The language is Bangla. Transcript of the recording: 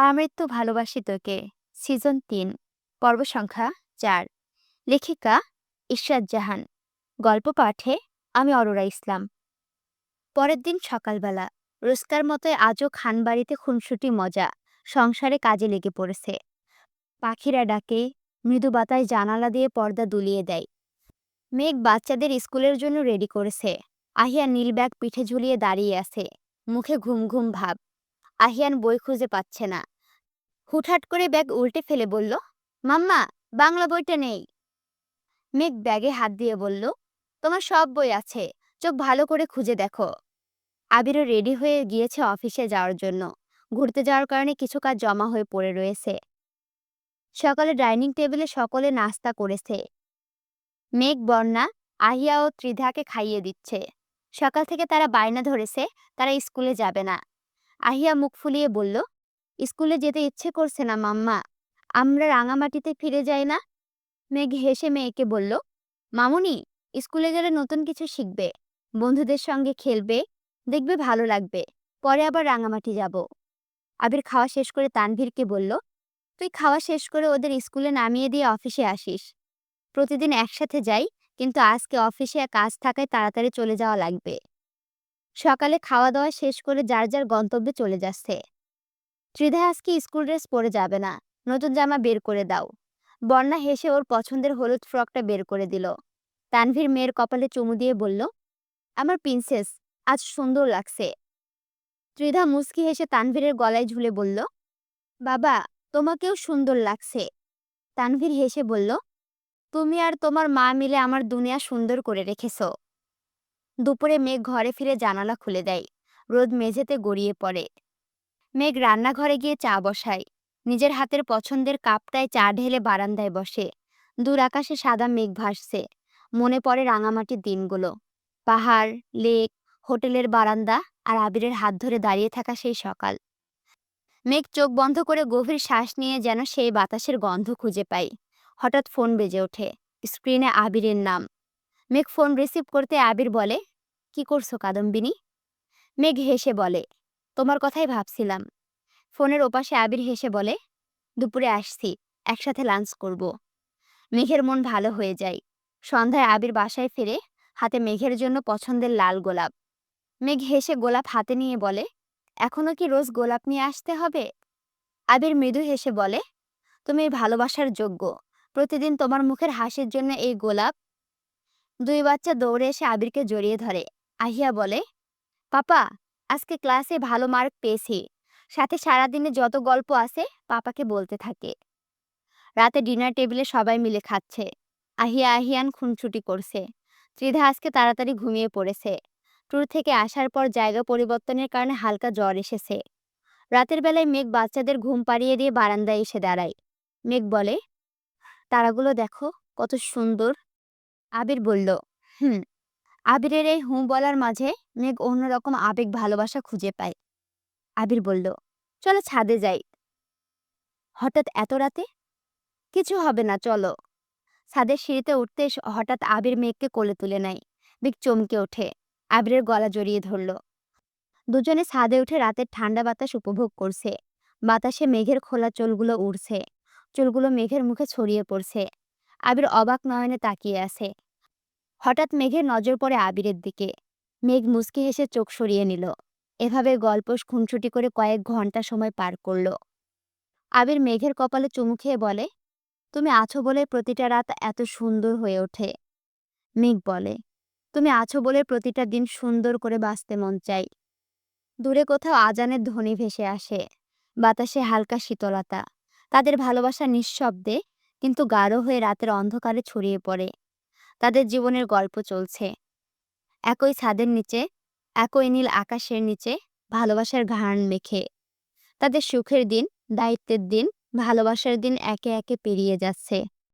আমৃত্যু ভালোবাসি তোকে, সিজন তিন, পর্ব সংখ্যা চার। লেখিকা ইশরাত জাহান। গল্প পাঠে আমি অরোরা ইসলাম। পরের দিন সকালবেলা, রোজকার মতোই আজও খানবাড়িতে খুনসুটি মজা, সংসারে কাজে লেগে পড়েছে। পাখিরা ডাকে, মৃদু বাতায় জানালা দিয়ে পর্দা দুলিয়ে দেয়। মেঘ বাচ্চাদের স্কুলের জন্য রেডি করেছে। আহিয়া নীল ব্যাগ পিঠে ঝুলিয়ে দাঁড়িয়ে আছে। মুখে ঘুম ঘুম ভাব। আহিয়ান বই খুঁজে পাচ্ছে না। হুটহাট করে ব্যাগ উল্টে ফেলে বলল, মাম্মা, বাংলা বইটা নেই। মেঘ ব্যাগে হাত দিয়ে বলল, তোমার সব বই আছে, চোখ ভালো করে খুঁজে দেখো। আবিরও রেডি হয়ে গিয়েছে অফিসে যাওয়ার জন্য। ঘুরতে যাওয়ার কারণে কিছু কাজ জমা হয়ে পড়ে রয়েছে। সকালে ডাইনিং টেবিলে সকলে নাস্তা করেছে। মেঘ বর্ণা আহিয়া ও ত্রিধাকে খাইয়ে দিচ্ছে। সকাল থেকে তারা বায়না ধরেছে, তারা স্কুলে যাবে না। আহিয়া মুখ ফুলিয়ে বলল, স্কুলে যেতে ইচ্ছে করছে না, মাম্মা। আমরা রাঙামাটিতে ফিরে যাই না? মেঘ হেসে মেয়েকে বলল, মামুনি, স্কুলে গেলে নতুন কিছু শিখবে। বন্ধুদের সঙ্গে খেলবে, দেখবে ভালো লাগবে। পরে আবার রাঙামাটি যাব। আবির খাওয়া শেষ করে তানভীরকে বলল, তুই খাওয়া শেষ করে ওদের স্কুলে নামিয়ে দিয়ে অফিসে আসিস। প্রতিদিন একসাথে যাই, কিন্তু আজকে অফিসে কাজ থাকায় তাড়াতাড়ি চলে যাওয়া লাগবে। সকালে খাওয়া দাওয়া শেষ করে যার যার গন্তব্যে চলে যাচ্ছে। ত্রিধা আজকে স্কুল ড্রেস পরে যাবে না, নতুন জামা বের করে দাও। বন্যা হেসে ওর পছন্দের হলুদ ফ্রকটা বের করে দিল। তানভীর মেয়ের কপালে চুমু দিয়ে বলল, আমার প্রিন্সেস, আজ সুন্দর লাগছে। ত্রিধা মুস্কি হেসে তানভীরের গলায় ঝুলে বলল, বাবা, তোমাকেও সুন্দর লাগছে। তানভীর হেসে বলল, তুমি আর তোমার মা মিলে আমার দুনিয়া সুন্দর করে রেখেছ। দুপুরে মেঘ ঘরে ফিরে জানালা খুলে দেয়। রোদ মেঝেতে গড়িয়ে পড়ে। মেঘ রান্নাঘরে গিয়ে চা বসায়। নিজের হাতের পছন্দের কাপটায় চা ঢেলে বারান্দায় বসে। দূর আকাশে সাদা মেঘ ভাসছে। মনে পড়ে রাঙামাটির দিনগুলো। পাহাড়, লেক, হোটেলের বারান্দা আর আবিরের হাত ধরে দাঁড়িয়ে থাকা সেই সকাল। মেঘ চোখ বন্ধ করে গভীর শ্বাস নিয়ে যেন সেই বাতাসের গন্ধ খুঁজে পায়। হঠাৎ ফোন বেজে ওঠে। স্ক্রিনে আবিরের নাম। মেঘ ফোন রিসিভ করতে আবির বলে, কি করছ কাদম্বিনী? মেঘ হেসে বলে, তোমার কথাই ভাবছিলাম। ফোনের ওপাশে আবির হেসে বলে, দুপুরে আসছি, একসাথে লাঞ্চ করব। মেঘের মন ভালো হয়ে যায়। সন্ধ্যায় আবির বাসায় ফিরে হাতে মেঘের জন্য পছন্দের লাল গোলাপ। মেঘ হেসে গোলাপ হাতে নিয়ে বলে, এখনও কি রোজ গোলাপ নিয়ে আসতে হবে? আবির মৃদু হেসে বলে, তুমি ভালোবাসার যোগ্য। প্রতিদিন তোমার মুখের হাসির জন্য এই গোলাপ দুই বাচ্চা দৌড়ে এসে আবিরকে জড়িয়ে ধরে। আহিয়া বলে, পাপা, আজকে ক্লাসে ভালো মার্ক পেয়েছি। সাথে সারাদিনে যত গল্প আছে, পাপাকে বলতে থাকে। রাতে ডিনার টেবিলে সবাই মিলে খাচ্ছে। আহিয়া আহিয়ান খুনছুটি করছে। ত্রিধা আজকে তাড়াতাড়ি ঘুমিয়ে পড়েছে। ট্যুর থেকে আসার পর জায়গা পরিবর্তনের কারণে হালকা জ্বর এসেছে। রাতের বেলায় মেঘ বাচ্চাদের ঘুম পাড়িয়ে দিয়ে বারান্দায় এসে দাঁড়ায়। মেঘ বলে, তারাগুলো দেখো, কত সুন্দর। আবির বলল, হুম, আবিরের এই হুঁ বলার মাঝে মেঘ অন্যরকম আবেগ ভালোবাসা খুঁজে পায়। আবির বলল, চলো ছাদে যাই। হঠাৎ এত রাতে? কিছু হবে না, চলো। ছাদের সিঁড়িতে উঠতে হঠাৎ আবির মেঘকে কোলে তুলে নেয়। মেঘ চমকে ওঠে। আবিরের গলা জড়িয়ে ধরল। দুজনে ছাদে উঠে রাতের ঠান্ডা বাতাস উপভোগ করছে। বাতাসে মেঘের খোলা চুলগুলো উড়ছে। চুলগুলো মেঘের মুখে ছড়িয়ে পড়ছে। আবির অবাক নয়নে তাকিয়ে আছে। হঠাৎ মেঘের নজর পড়ে আবিরের দিকে। মেঘ মুচকি হেসে চোখ সরিয়ে নিল। এভাবে গল্প খুনছুটি করে কয়েক ঘণ্টা সময় পার করল। আবির মেঘের কপালে চুমু খেয়ে বলে, তুমি আছো বলে প্রতিটা রাত এত সুন্দর হয়ে ওঠে। মেঘ বলে, তুমি আছো বলে প্রতিটা দিন সুন্দর করে বাঁচতে মন চাই। দূরে কোথাও আজানের ধ্বনি ভেসে আসে। বাতাসে হালকা শীতলতা। তাদের ভালোবাসা নিঃশব্দে কিন্তু গাঢ় হয়ে রাতের অন্ধকারে ছড়িয়ে পড়ে। তাদের জীবনের গল্প চলছে। একই ছাদের নিচে, একই নীল আকাশের নিচে ভালোবাসার ঘাড় মেখে। তাদের সুখের দিন, দায়িত্বের দিন, ভালোবাসার দিন একে একে পেরিয়ে যাচ্ছে।